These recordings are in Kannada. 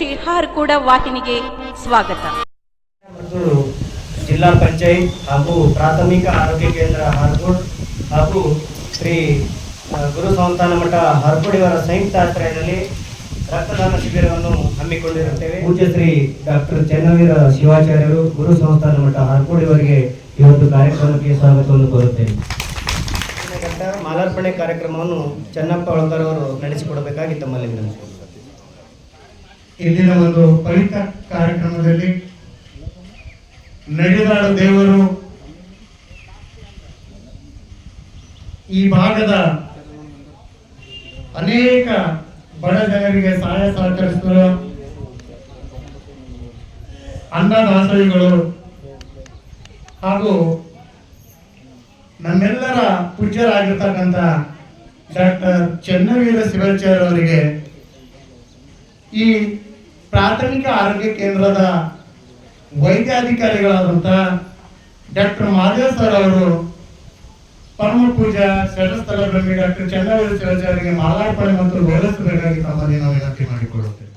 ಶ್ರೀ ಕೂಡ ವಾಹಿನಿಗೆ ಸ್ವಾಗತ. ಮತ್ತು ಜಿಲ್ಲಾ ಪಂಚಾಯತ್ ಹಾಗೂ ಪ್ರಾಥಮಿಕ ಆರೋಗ್ಯ ಕೇಂದ್ರ ಹಾರ್ಕೋಡ್ ಹಾಗೂ ಶ್ರೀ ಗುರು ಸಂಸ್ಥಾನ ಮಠ ಹಾರ್ಕೋಡಿಯವರ ಸಂಯುಕ್ತ ಆಶ್ರಯದಲ್ಲಿ ರಕ್ತದಾನ ಶಿಬಿರವನ್ನು ಹಮ್ಮಿಕೊಂಡಿರುತ್ತೇವೆ. ಪೂಜ್ಯ ಶ್ರೀ ಡಾಕ್ಟರ್ ಚೆನ್ನವೀರ ಶಿವಾಚಾರ್ಯರು ಗುರು ಸಂಸ್ಥಾನ ಮಠ ಹಾರ್ಕೋಡಿಯವರಿಗೆ ಈ ಒಂದು ಕಾರ್ಯಕ್ರಮಕ್ಕೆ ಸ್ವಾಗತವನ್ನು ಕೋರುತ್ತೇನೆ. ಗಂಟ ಮಾಲಾರ್ಪಣೆ ಕಾರ್ಯಕ್ರಮವನ್ನು ಚೆನ್ನಪ್ಪ ಒಳಕರ್ ಅವರು ನಡೆಸಿಕೊಡಬೇಕಾಗಿ ತಮ್ಮಲ್ಲಿ ವಿನಂತಿ. ಇಂದಿನ ಒಂದು ಪವಿತ್ರ ಕಾರ್ಯಕ್ರಮದಲ್ಲಿ ನಡೆದಾಡ ದೇವರು ಈ ಭಾಗದ ಅನೇಕ ಬಡ ಜನರಿಗೆ ಸಹಾಯ ಸಹಕರಿಸಿದ ಅನ್ನದಾಸೋಹಿಗಳು ಹಾಗೂ ನಮ್ಮೆಲ್ಲರ ಪೂಜ್ಯರಾಗಿರ್ತಕ್ಕಂಥ ಡಾಕ್ಟರ್ ಚೆನ್ನವೀರ ಶಿವಾಚಾರ್ಯ ಅವರಿಗೆ ಈ ಪ್ರಾಥಮಿಕ ಆರೋಗ್ಯ ಕೇಂದ್ರದ ವೈದ್ಯಾಧಿಕಾರಿಗಳಾದಂತಹ ಡಾಕ್ಟರ್ ಮಾದೇವ್ ಸರ್ ಅವರು ಪರಮ ಪೂಜಾ ಷಟಸ್ಥಲ ಬ್ರಹ್ಮಿ ಡಾಕ್ಟರ್ ಚಂದ್ರವಳ್ಳಿ ಶಿವಾಚಾರ್ಯರಿಗೆ ಮಾಲಾರ್ಪಣೆ ಮತ್ತು ಗೌರವಿಸಬೇಕಾಗಿ ತಮ್ಮಲ್ಲಿ ನಾವು ವಿನಂತಿ ಮಾಡಿಕೊಳ್ಳುತ್ತೇವೆ.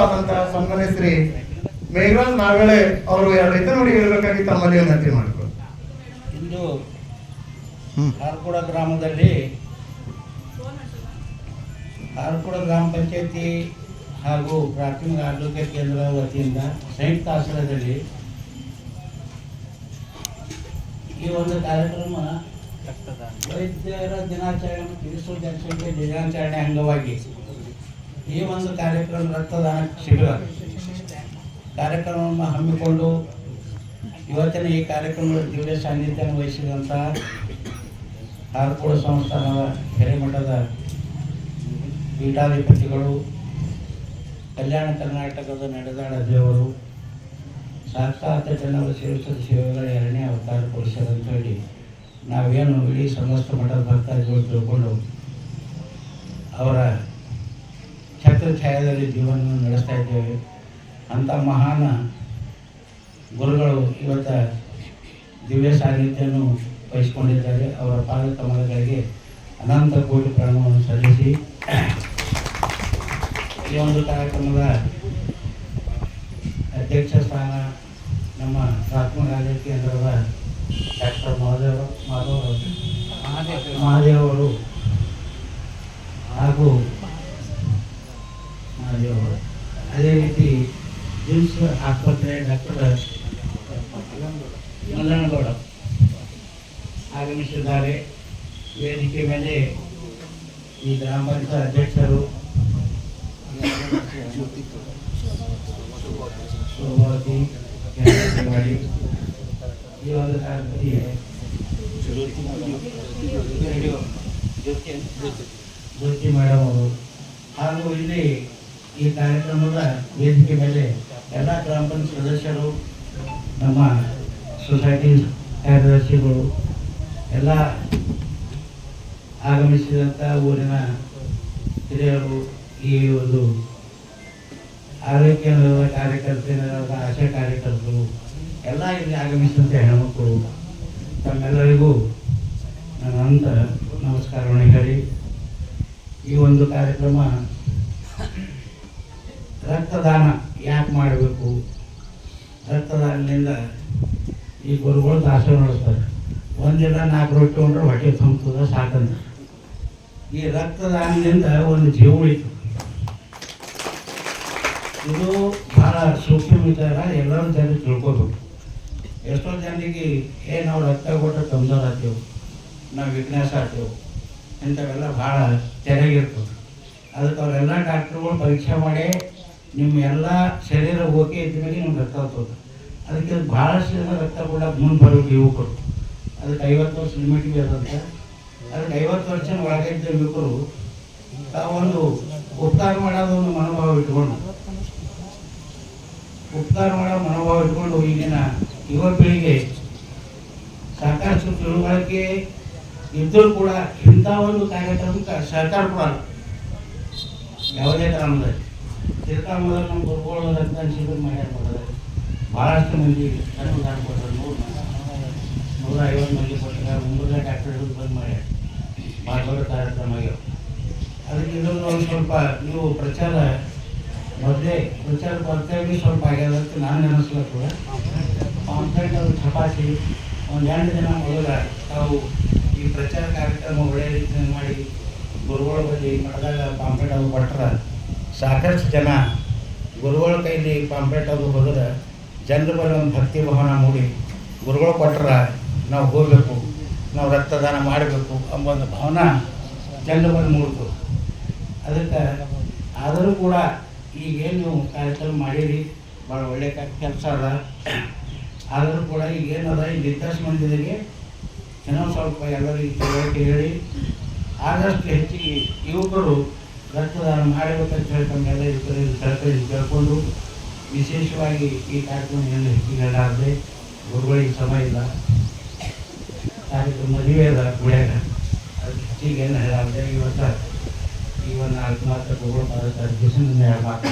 ಆದಂತಹ ಸನ್ಮಾನ್ಯ ಶ್ರೀ ಮೇಘರಾಜ್ ನಾಗಳೆ ಅವರು ಎರಡು ನೋಡಿ ಹೇಳಬೇಕಾಗಿ ತಮ್ಮಲ್ಲಿ ವಿನಂತಿ ಮಾಡಿಕೊಳ್ಳಿ. ಇಂದು ಹಾರ್ಕುಡ ಗ್ರಾಮದಲ್ಲಿ ಹಾರ್ಕುಡ ಗ್ರಾಮ ಪಂಚಾಯತಿ ಹಾಗೂ ಪ್ರಾಥಮಿಕ ಆರೋಗ್ಯ ಕೇಂದ್ರ ವತಿಯಿಂದ ಸಂಯುಕ್ತ ಆಶ್ರಯದಲ್ಲಿ ಈ ಒಂದು ಕಾರ್ಯಕ್ರಮ ವೈದ್ಯರ ದಿನಾಚರಣೆ ಜನಸಂಖ್ಯೆ ದಿನಾಚರಣೆ ಅಂಗವಾಗಿ ಈ ಒಂದು ಕಾರ್ಯಕ್ರಮ ರಕ್ತದಾನ ಶಿಬಿರ. ಕಾರ್ಯಕ್ರಮವನ್ನು ಹಮ್ಮಿಕೊಂಡು ಇವತ್ತಿನ ಈ ಕಾರ್ಯಕ್ರಮದ ದಿವ್ಯ ಸಾನ್ನಿಧ್ಯ ವಹಿಸಿದಂಥ ಹಾರ್ಕೋಳ ಸಂಸ್ಥಾನದ ಹಿರೇಮಠದ ಪೀಠಾಧಿಪತಿಗಳು, ಕಲ್ಯಾಣ ಕರ್ನಾಟಕದ ನಡೆದಾಡ ದೇವರು ಸಾಕ್ಷಾತ್ ಜನರು ಸೇವಿಸಿದ ಸೇವೆಗಳ ಎರಡನೇ ಅವತಾರ ಅಂತ ಹೇಳಿ ನಾವೇನು ಇಡೀ ಸಮಸ್ತ ಮಠದ ಭಕ್ತಾದಿಗಳು ತಿಳ್ಕೊಂಡು ಅವರ ಛಾಯದಲ್ಲಿ ಜೀವನವನ್ನು ನಡೆಸ್ತಾ ಇದ್ದೇವೆ. ಅಂಥ ಮಹಾನ ಗುರುಗಳು ಇವತ್ತ ದಿವ್ಯ ಸಾನ್ನಿಧ್ಯವನ್ನು ವಹಿಸಿಕೊಂಡಿದ್ದಾರೆ. ಅವರ ಪಾದ ಕಮಲಗಳಿಗೆ ಅನಂತ ಕೋಟಿ ಪ್ರಾಣವನ್ನು ಸಲ್ಲಿಸಿ. ಈ ಒಂದು ಕಾರ್ಯಕ್ರಮದ ಅಧ್ಯಕ್ಷ ಸ್ಥಾನ ನಮ್ಮ ಪ್ರಾಥಮಿಕ ಆರೋಗ್ಯ ಕೇಂದ್ರದ ಡಾಕ್ಟರ್ ಮಹಾದೇವ ಮಾಧವ ಮಹಾದೇವ್ ಅವರು ಹಾಗೂ ಅವರು. ಅದೇ ರೀತಿ ಜಿಮ್ಸ್ ಆಸ್ಪತ್ರೆ ಡಾಕ್ಟರ್, ಮಲ್ಲನಗೌಡ. ಆಗಮಿಸಿದ್ದಾರೆ. ವೇದಿಕೆ ಮೇಲೆ ಈ ಗ್ರಾಮ ಪಂಚಾಯತ್ ಅಧ್ಯಕ್ಷರು. ಶೋಭಾವತಿ ಈ ಜ್ಯೋತಿ ಮೇಡಮ್ ಅವರು. ಹಾಗೂ ಇಲ್ಲಿ ಈ ಕಾರ್ಯಕ್ರಮದ ವೇದಿಕೆ ಮೇಲೆ ಎಲ್ಲ ಗ್ರಾಮ ಪಂಚಾಯತ್ ಸದಸ್ಯರು, ನಮ್ಮ ಸೊಸೈಟಿ ಕಾರ್ಯದರ್ಶಿಗಳು, ಎಲ್ಲ ಆಗಮಿಸಿದಂಥ ಊರಿನ ಹಿರಿಯರು ಈ ಒಂದು ಆರೋಗ್ಯ ಕೇಂದ್ರದ ಕಾರ್ಯಕರ್ತರಾದ ಆಶಾ ಕಾರ್ಯಕರ್ತರು, ಎಲ್ಲ ಇಲ್ಲಿ ಆಗಮಿಸಿದಂಥ ಹೆಣ್ಮಕ್ಕಳು ತಮ್ಮೆಲ್ಲರಿಗೂ ನನ್ನ ಅಂತ ನಮಸ್ಕಾರವನ್ನು ಹೇಳಿ ಈ ಒಂದು ಕಾರ್ಯಕ್ರಮ ರಕ್ತದಾನ ಯಾಕೆ ಮಾಡಬೇಕು? ರಕ್ತದಾನದಿಂದ ಈ ಗುರುಗಳು ದಾಸೋಹ ನಡೆಸ್ತಾರೆ. ಒಂದಿನ ನಾಲ್ಕು ರೊಟ್ಟಿ ಉಂಡ್ರೆ ಹೊಟ್ಟೆ ತುಂಬ ಸಾಕಂತ. ಈ ರಕ್ತದಾನದಿಂದ ಒಂದು ಜೀವ ಉಳಿತು ಇದು ಬಹಳ ಸೂಕ್ಷ್ಮ ವಿಚಾರ, ಎಲ್ಲರೂ ಜನ ತಿಳ್ಕೊಬೇಕು. ಎಷ್ಟೋ ಜನರಿಗೆ ಏ ನಾವು ರಕ್ತ ಕೊಟ್ಟರೆ ಕಮ್ಜೋರ್ ಆಗ್ತೇವೆ, ನಾವು ವಿಘ್ನಾಸ ಆಗ್ತೇವೆ, ಇಂಥವೆಲ್ಲ ಭಾಳ ಚೆನ್ನಾಗಿರ್ತದೆ ಅದಕ್ಕೆ ಅವರೆಲ್ಲ ಡಾಕ್ಟ್ರುಗಳು ಪರೀಕ್ಷೆ ಮಾಡಿ ನಿಮ್ಮ ಎಲ್ಲ ಶರೀರ ಓಕೆ ಇದ್ಮೇಲೆ ನಿಮ್ಗೆ ರಕ್ತ ಹೋಗ್ತದೆ ಅದಕ್ಕೆ ಭಾಳಷ್ಟು ಜನ ರಕ್ತ ಕೊಡಕ್ಕೆ ಮುಂದೆ ಇವು ಯುವಕರು ಅದಕ್ಕೆ ಐವತ್ತು ವರ್ಷ ಲಿಮಿಟ್ ಇರೋದಂತ. ಅದಕ್ಕೆ ಐವತ್ತು ವರ್ಷ ಒಳಗೆ ಇದ್ದ ಯುವಕರು ತಾವೊಂದು ಉಪಕಾರ ಮಾಡೋದು ಒಂದು ಮನೋಭಾವ ಇಟ್ಕೊಂಡು, ಉಪಕಾರ ಮಾಡೋ ಮನೋಭಾವ ಇಟ್ಕೊಂಡು ಈಗಿನ ಯುವ ಪೀಳಿಗೆ ಸಾಕಷ್ಟು ತಿಳುವಳಿಕೆ ಇದ್ದರೂ ಕೂಡ ಇಂಥ ಒಂದು ಕಾರ್ಯಕ್ರಮಕ್ಕೆ ಸರ್ಕಾರ ಕೊಡಲ್ಲ ಯಾವುದೇ ಕಾರಣದಲ್ಲಿ. ತಿರ್ಗಾ ಮೊದಲು ನಮ್ಮ ಗುರುಗಳು ರಕ್ತದಾನ ಶಿಬಿರ ಮಾಡ್ಯಾರ ಮೊದಲು ಭಾಳಷ್ಟು ಮಂದಿ ರಕ್ತದಾನ ಕೊಟ್ಟರು ನೂರು ನೂರ ಐವತ್ತು ಮಂದಿ ಕೊಟ್ಟರೆ ಮುಂಬೈ ಡಾಕ್ಟರ್ ಬಂದ್ ಮಾಡ್ಯಾರ. ಭಾಳ ದೊಡ್ಡ ಕಾರ್ಯಕ್ರಮ ಅದಕ್ಕೆ ಇದೊಂದು ಒಂದು ಸ್ವಲ್ಪ ನೀವು ಪ್ರಚಾರ ಮೊದಲೇ ಪ್ರಚಾರ ಬರ್ತೇವೆ ಸ್ವಲ್ಪ ಆಗ್ಯದ ಅಂತ ನಾನು ನೆನೆಸ್ಬೇಕು ಪಾಂಪ್ಲೆಟ್ ಅದು ಛಪಾಸಿ ಒಂದು ಎರಡು ದಿನ ಮೊದಲ ತಾವು ಈ ಪ್ರಚಾರ ಕಾರ್ಯಕ್ರಮ ಒಳ್ಳೆಯ ರೀತಿಯಲ್ಲಿ ಮಾಡಿ ಗುರುಗಳ ಬಗ್ಗೆ ಮಠದಾಗ ಪಾಂಪ್ಲೆಟ್ ಅದು ಕೊಟ್ರೆ ಸಾಕಷ್ಟು ಜನ ಗುರುಗಳ ಕೈಲಿ ಪಾಂಪ್ಲೆಟ್ ಅದು ಹೋದ್ರೆ ಜನರ ಬಳಿ ಒಂದು ಭಕ್ತಿ ಭಾವನ ಮೂಡಿ ಗುರುಗಳು ಕೊಟ್ರೆ ನಾವು ಹೋಗಬೇಕು, ನಾವು ರಕ್ತದಾನ ಮಾಡಬೇಕು ಎಂಬ ಒಂದು ಭಾವನ ಜನರ ಬಳಿ ಮೂಡ್ತು. ಅದಕ್ಕೆ ಆದರೂ ಕೂಡ ಈಗೇನು ನೀವು ಕಾರ್ಯಕ್ರಮ ಮಾಡಿರಿ, ಭಾಳ ಒಳ್ಳೆ ಕೆಲಸ ಅದ. ಆದರೂ ಕೂಡ ಈಗೇನದ, ಈ ನಿರ್ದೇಶ ಮಂದಿರಿಗೆ ಇನ್ನೊಂದು ಸ್ವಲ್ಪ ಎಲ್ಲರಿಗೆ ಹೇಳಿ, ಆದಷ್ಟು ಹೆಚ್ಚಿಗೆ ಯುವಕರು ರಕ್ತದಾನ ಮಾಡಬೇಕಂತ ಹೇಳಿ ತಮ್ಮೆಲ್ಲ ಇರ್ತದೆ ಕಳ್ಕಳಿ ಕೇಳ್ಕೊಂಡು ವಿಶೇಷವಾಗಿ ಈ ಕಾರ್ಯಕ್ರಮ ಏನು ಹೆಚ್ಚಿಗೆ ಗುರುಗಳಿಗೆ ಸಮಯ ಇಲ್ಲ. ಕಾರ್ಯಕ್ರಮ ಮದುವೆ ಅದ ಗುಳ್ಯಾಗ. ಅದಕ್ಕೆ ಹೆಚ್ಚಿಗೆ ಏನು ಹೇಳಾರ್ದೆ ಇವತ್ತು ಈ ಒಂದು ನಾಲ್ಕು ಮಾತ್ರ ಗುರುಗಳು ಮಾತಾಡ್ತಾರೆ ದಿವಸ ಮಾತು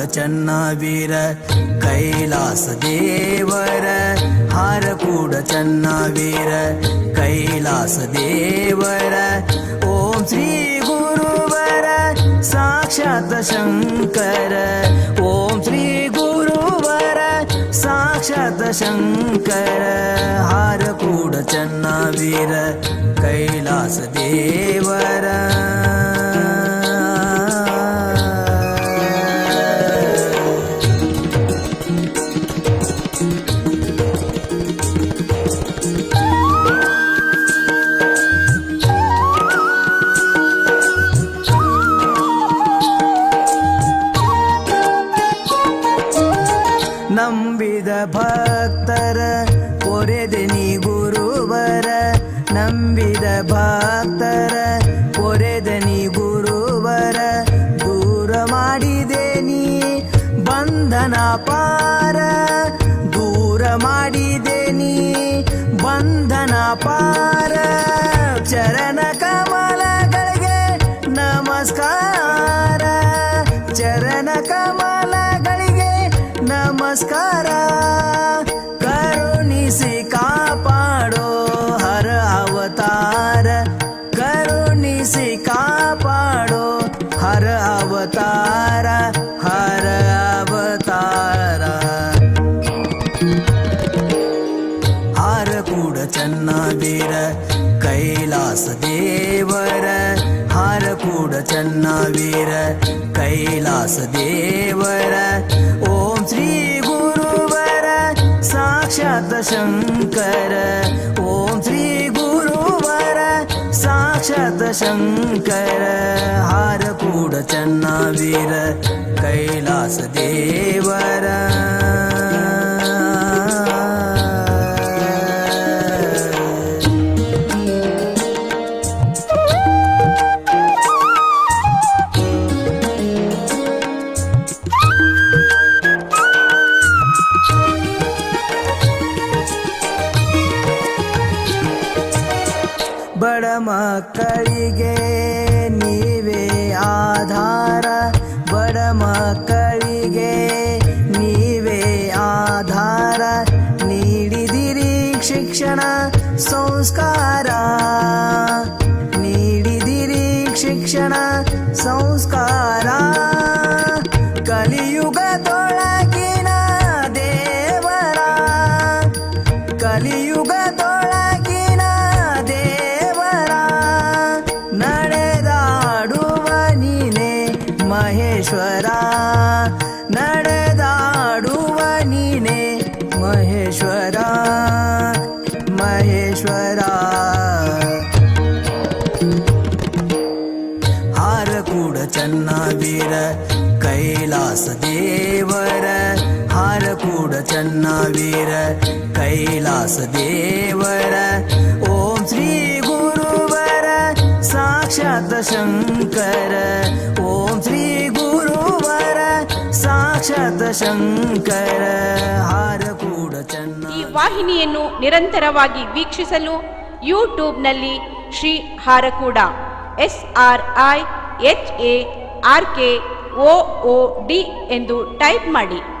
ಚನ್ನವೀರ ಕೈಲಾಸ ದೇವರ ಹಾರಕೂಡ ಚನ್ನವೀರ ಕೈಲಾಸ ದೇವರ ಓಂ ಶ್ರೀ ಗುರುವರ ಸಾಕ್ಷಾತ್ ಶಂಕರ ಓಂ ಶ್ರೀ ಗುರುವರ ಸಾಕ್ಷಾತ್ ಶಂಕರ ಹಾರಕೂಡ ಚನ್ನವೀರ ಕೈಲಾಸ ದೇವರ ಪಾರ ದೂರ ಮಾಡಿದೆ ನೀ ಬಂಧನ वीर कैलासदेवर ॐ श्री गुरुवर साक्षातशङ्कर ॐ श्री गुरुवर साक्षातशङ्कर हारकूडचन्ना वीर कैलासदेवर ಮಕ್ಕಳಿಗೆ ನೀವೇ ಆಧಾರ ಬಡ ಮಕ್ಕಳಿಗೆ ನೀವೇ ಆಧಾರ. ನೀಡಿದಿರಿ ಶಿಕ್ಷಣ ಸಂಸ್ಕಾರ. ನೀಡಿದಿರಿ ಶಿಕ್ಷಣ ಸಂಸ್ಕಾರ. ಹಾರಕೂಡ ಚನ್ನವೀರ ಕೈಲಾಸ ದೇವರ. ಓಂ ಶ್ರೀ ಗುರುವರ ಸಾಕ್ಷಾತ್ ಶಂಕರ. ಓಂ ಶ್ರೀ ಗುರುವರ ಸಾಕ್ಷಾತ್ ಶಂಕರ. ಹಾರಕೂಡ ಚನ್ನ ಈ ವಾಹಿನಿಯನ್ನು ನಿರಂತರವಾಗಿ ವೀಕ್ಷಿಸಲು ಯೂಟ್ಯೂಬ್ನಲ್ಲಿ Shri Harakuda. S R I H A R K O D ಎಂದು ಟೈಪ್ ಮಾಡಿ.